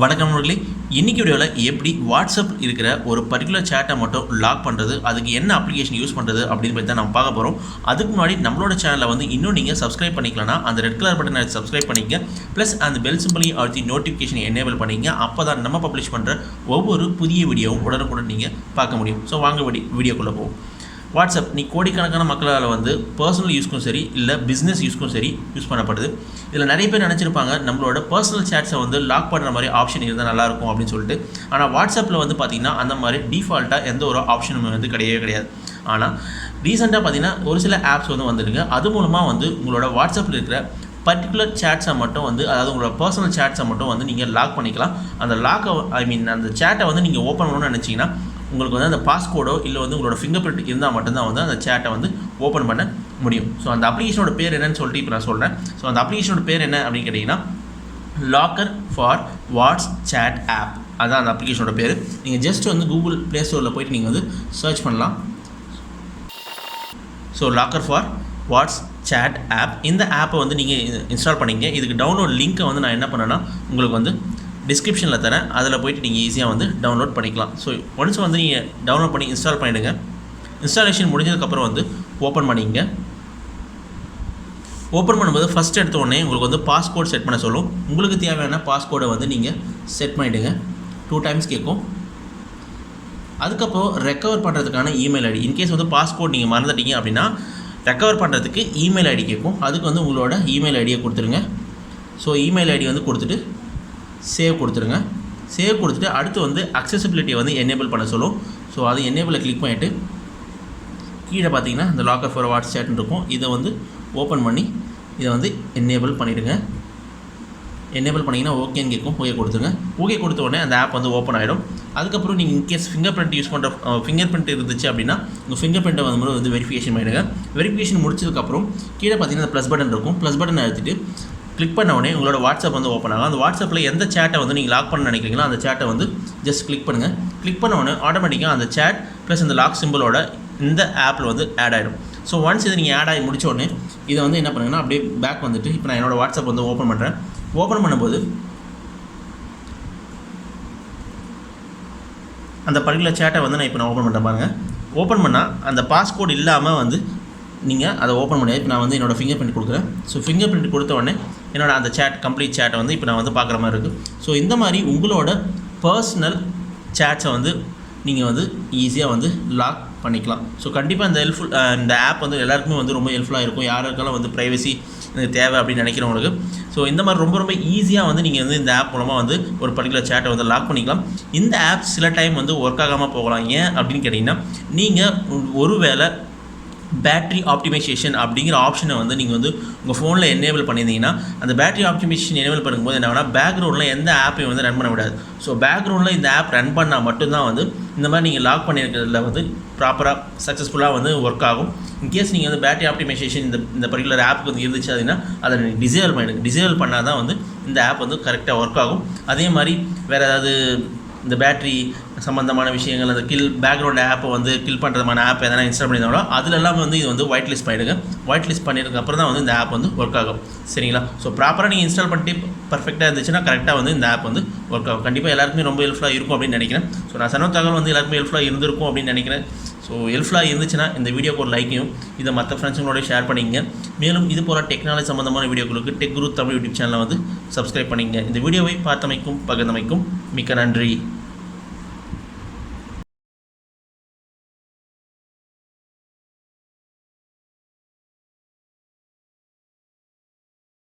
வணக்கம் நண்பர்களே. இன்னைக்கு வீடியோவில் எப்படி வாட்ஸ்அப் இருக்கிற ஒரு பர்டிகுலர் சேட்டை மட்டும் லாக் பண்ணுறது அதுக்கு என்ன அப்ளிகேஷன் யூஸ் பண்ணுறது அப்படின்னு பற்றி தான் நம்ம பார்க்க போகிறோம் அதுக்கு முன்னாடி நம்மளோட சேனலை வந்து இன்னும் நீங்கள் சப்ஸ்கிரைப் பண்ணிக்கலனா அந்த ரெட் கலர் பட்டனை சப்ஸ்கிரைப் பண்ணிக்க ப்ளஸ் அந்த பெல் சிம்பிளையும் அழுத்தி நோட்டிஃபிகேஷன் எனேபிள் பண்ணிங்க அப்போ தான் நம்ம பப்ளிஷ் பண்ணுற ஒவ்வொரு புதிய வீடியோவும் உடனுக்குடன் நீங்கள் பார்க்க முடியும். ஸோ வாங்க வீடியோக்குள்ளே போவோம். வாட்ஸ்அப் நீ கோடிக்கணக்கான மக்களால் வந்து பர்சனல் யூஸ்க்கும் சரி இல்லை பிஸ்னஸ் யூஸ்க்கும் சரி யூஸ் பண்ணப்படுது. இதில் நிறைய பேர் நினச்சிருப்பாங்க நம்மளோட பர்சனல் சேட்ஸை வந்து லாக் பண்ணுற மாதிரி ஆப்ஷன் இருந்தால் நல்லாயிருக்கும் அப்படின்னு சொல்லிட்டு. ஆனால் வாட்ஸ்அப்பில் வந்து பார்த்திங்கன்னா அந்த மாதிரி டிஃபால்ட்டாக எந்த ஒரு ஆப்ஷனும் வந்து கிடையவே கிடையாது. ஆனால் ரீசெண்டாக பார்த்தீங்கன்னா ஒரு சில ஆப்ஸ் வந்து வந்திருக்கு. அது மூலமாக வந்து உங்களோட வாட்ஸ்அப்பில் இருக்கிற பர்டிகுலர் சேட்ஸை மட்டும் வந்து அதாவது உங்களோட பர்சனல் சேட்ஸை மட்டும் வந்து நீங்கள் லாக் பண்ணிக்கலாம். அந்த லாக்கை ஐ மீன் அந்த சேட்டை வந்து நீங்கள் ஓப்பன் பண்ணணும்னு நினச்சிங்கன்னா உங்களுக்கு வந்து அந்த பாஸ்கோடோ இல்லை வந்து உங்களோட ஃபிங்கர் பிரிண்ட் இருந்தால் மட்டும்தான் வந்து அந்த சேட்டை வந்து ஓப்பன் பண்ண முடியும். ஸோ அந்த அப்ளிகேஷனோட பேர் என்னன்னு சொல்லிட்டு இப்போ நான் சொல்கிறேன் ஸோ அந்த அப்ளிகேஷனோட பேர் என்ன அப்படின்னு கேட்டிங்கன்னா Locker for Whats Chat App அதான் அந்த அப்ளிகேஷனோட பேர். நீங்கள் ஜஸ்ட் வந்து கூகுள் ப்ளே ஸ்டோரில் போயிட்டு நீங்கள் வந்து சர்ச் பண்ணலாம். So Locker for Whats Chat App இந்த ஆப்பை வந்து நீங்கள் இன்ஸ்டால் பண்ணிங்க. இதுக்கு டவுன்லோட் லிங்க்கை வந்து நான் என்ன பண்ணேன்னா உங்களுக்கு வந்து டிஸ்கிரிப்ஷனில் தரேன். அதில் போயிட்டு நீங்கள் ஈஸியாக வந்து டவுன்லோட் பண்ணிக்கலாம். ஸோ ஒன்ஸ் வந்து நீங்கள் டவுன்லோட் பண்ணி இன்ஸ்டால் பண்ணிவிடுங்க இன்ஸ்டாலேஷன் முடிஞ்சதுக்கப்புறம் வந்து ஓப்பன் பண்ணிங்க. ஓப்பன் பண்ணும்போது ஃபஸ்ட் எடுத்த உடனே உங்களுக்கு வந்து பாஸ்கோட் செட் பண்ண சொல்லும். உங்களுக்கு தேவையான பாஸ்கோடை வந்து நீங்கள் செட் பண்ணிவிடுங்க டூ டைம்ஸ் கேட்கும். அதுக்கப்புறம் ரெக்கவர் பண்ணுறதுக்கான இமெயில் ஐடி இன்கேஸ் வந்து பாஸ்போர்ட் நீங்கள் மறந்துட்டீங்க அப்படின்னா ரெக்கவர் பண்ணுறதுக்கு இமெயில் ஐடி கேட்கும். அதுக்கு வந்து உங்களோட இமெயில் ஐடியை கொடுத்துருங்க. ஸோ இமெயில் ஐடி வந்து கொடுத்துட்டு சேவ் கொடுத்துருங்க. சேவ் கொடுத்துட்டு அடுத்து வந்து அக்சசிபிலிட்டியை வந்து எனேபிள் பண்ண சொல்லும். ஸோ அது எனேபிளை கிளிக் பண்ணிவிட்டு கீழே பார்த்தீங்கன்னா இந்த லாக்கர் ஃபார் வாட்ஸ் சேட்னு இருக்கும். இதை வந்து ஓப்பன் பண்ணி இதை வந்து எனேபிள் பண்ணிவிடுங்க என்னேபிள் பண்ணிங்கன்னா ஓகேன்னு கேட்கும். ஓகே கொடுத்துருங்க. ஓகே கொடுத்த உடனே அந்த ஆப் வந்து ஓப்பன் ஆகிடும் அதுக்கப்புறம் நீங்கள் in case finger print use பண்ணுற ஃபிங்கர் பிரிண்ட் இருந்துச்சு அப்படின்னா உங்கள் ஃபிங்கர் பிரிண்ட்டை வந்து வந்து வெரிஃபிகேஷன் பண்ணிவிடுங்க வெரிஃபிகேஷன் முடிச்சதுக்கப்புறம் கீழே பார்த்தீங்கன்னா ப்ளஸ் பட்டன் இருக்கும். ப்ளஸ் பட்டன் அழுத்திட்டு கிளிக் பண்ண உடனே உங்களோட வாட்ஸ்அப் வந்து ஓப்பன் ஆகும். அந்த வாட்ஸ்அப்பில் எந்த சேட்டை வந்து நீங்கள் லாக் பண்ண நினைக்கிறீங்களோ அந்த சேட்டை வந்து ஜஸ்ட் கிளிக் பண்ணுங்கள் கிளிக் பண்ண உடனே ஆட்டோமேட்டிக்காக அந்த சேட் ப்ளஸ் அந்த லாக் சிம்பிளோட இந்த ஆப்பில் வந்து ஆட் ஆகிடும் ஸோ ஒன்ஸ் இது நீங்கள் ஆட் ஆகி முடிச்ச உடனே இதை வந்து என்ன பண்ணுங்கன்னா அப்படியே பேக் வந்துட்டு இப்போ நான் என்னோடய வாட்ஸ்அப் வந்து ஓப்பன் பண்ணுறேன் ஓப்பன் பண்ணும்போது அந்த பர்டிகுலர் சேட்டை வந்து நான் இப்போ நான் ஓப்பன் பண்ணுறேன் பாருங்கள் ஓப்பன் பண்ணால் அந்த பாஸ்போர்ட் இல்லாமல் வந்து நீங்கள் அதை ஓப்பன் பண்ணி இப்போ நான் வந்து என்னோடய ஃபிங்கர் பிரிண்ட் கொடுக்குறேன். ஸோ ஃபிங்கர் பிரிண்ட் கொடுத்த உடனே என்னோட அந்த சேட் கம்ப்ளீட் சேட்டை வந்து இப்போ நான் வந்து பார்க்குற மாதிரி இருக்குது ஸோ இந்த மாதிரி உங்களோட பர்சனல் சேட்ஸை வந்து நீங்கள் வந்து ஈஸியாக வந்து லாக் பண்ணிக்கலாம். ஸோ கண்டிப்பாக இந்த ஹெல்ப்ஃபுல் இந்த ஆப் வந்து எல்லாருக்குமே வந்து ரொம்ப ஹெல்ப்ஃபுல்லாக இருக்கும். யாருக்கெல்லாம் வந்து ப்ரைவசி எனக்கு தேவை அப்படின்னு நினைக்கிறவங்களுக்கு. ஸோ இந்த மாதிரி ரொம்ப ரொம்ப ஈஸியாக வந்து நீங்கள் வந்து இந்த ஆப் மூலமாக வந்து ஒரு பர்டிகுலர் சேட்டை வந்து லாக் பண்ணிக்கலாம். இந்த ஆப் சில டைம் வந்து ஒர்க் ஆகாமல் போகலாம். ஏன் அப்படின்னு கேட்டிங்கன்னா நீங்கள் ஒரு வேளை பேட்ரி ஆப்டிமைசேஷன் அப்படிங்கிற ஆப்ஷனை வந்து நீங்கள் வந்து உங்கள் ஃபோனில் எனேபிள் பண்ணியிருந்தீங்கன்னா அந்த பேட்டரி ஆப்டிமைசேஷன் எனேபிள் பண்ணும்போது என்ன பேக்ரவுண்டில் எந்த ஆப்பையும் வந்து ரன் பண்ண விடாது ஸோ பேக்ரவுண்டில் இந்த ஆப் ரன் பண்ணால் மட்டும்தான் வந்து இந்த மாதிரி நீங்கள் லாக் பண்ணியிருக்கிறதுல வந்து ப்ராப்பராக சக்ஸஸ்ஃபுல்லாக வந்து ஒர்க் ஆகும். இன்கேஸ் நீங்கள் வந்து பேட்டரி ஆப்டிமைசேஷன் இந்த இந்த பர்டிகுலர் ஆப் வந்து இருந்துச்சு அப்படின்னா அதை நீங்கள் டிசேபிள் பண்ணிடுங்க டிசேபிள் பண்ணால் தான் வந்து இந்த ஆப் வந்து கரெக்டாக ஒர்க் ஆகும். அதே மாதிரி வேறு ஏதாவது இந்த பேட்ரி சம்மந்தமான விஷயங்கள் அந்த கில் பேக்ரவுண்ட் ஆப்பை வந்து கில் பண்ணுறதுமான ஆப் எதனா இன்ஸ்டால் பண்ணியிருந்தாலோ அதில் எல்லாமே வந்து இது வந்து ஒயிட் லிஸ்ட் பண்ணிடுங்க. ஒயிட் லிஸ்ட் பண்ணியிருக்க அப்புறம் தான் வந்து இந்த ஆப் வந்து ஒர்க் ஆகும். சரிங்களா? ஸோ ப்ராப்பராக நீங்கள் இன்ஸ்டால் பண்ணிட்டு பர்ஃபெக்டாக இருந்துச்சுன்னா கரெக்டாக வந்து இந்த ஆப் வந்து ஒர்க் ஆகும். கண்டிப்பாக எல்லாருக்குமே ரொம்ப ஹெல்ப்ஃபுல்லாக இருக்கும் அப்படின்னு நினைக்கிறேன். ஸோ நான் சொன்ன தகவல் வந்து எல்லாருக்குமே ஹெல்ப்ஃபுல்லாக இருந்திருக்கும் அப்படின்னு நினைக்கிறேன். ஸோ ஹெல்ப்ஃபுல்லாக இருந்துச்சுன்னா இந்த வீடியோக்கு ஒரு லைக்கையும் இதை மற்ற ஃப்ரெண்ட்ஸுங்களோட ஷேர் பண்ணிங்க மேலும் இது போல் டெக்னாலஜி சம்மந்தமான வீடியோக்களுக்கு டெக் குரு தமிழ் யூடியூப் சேனலை வந்து சப்ஸ்கிரைப் பண்ணிங்க இந்த வீடியோவை பார்த்தமைக்கும் பகிர்ந்தமைக்கும் மிக்க நன்றி.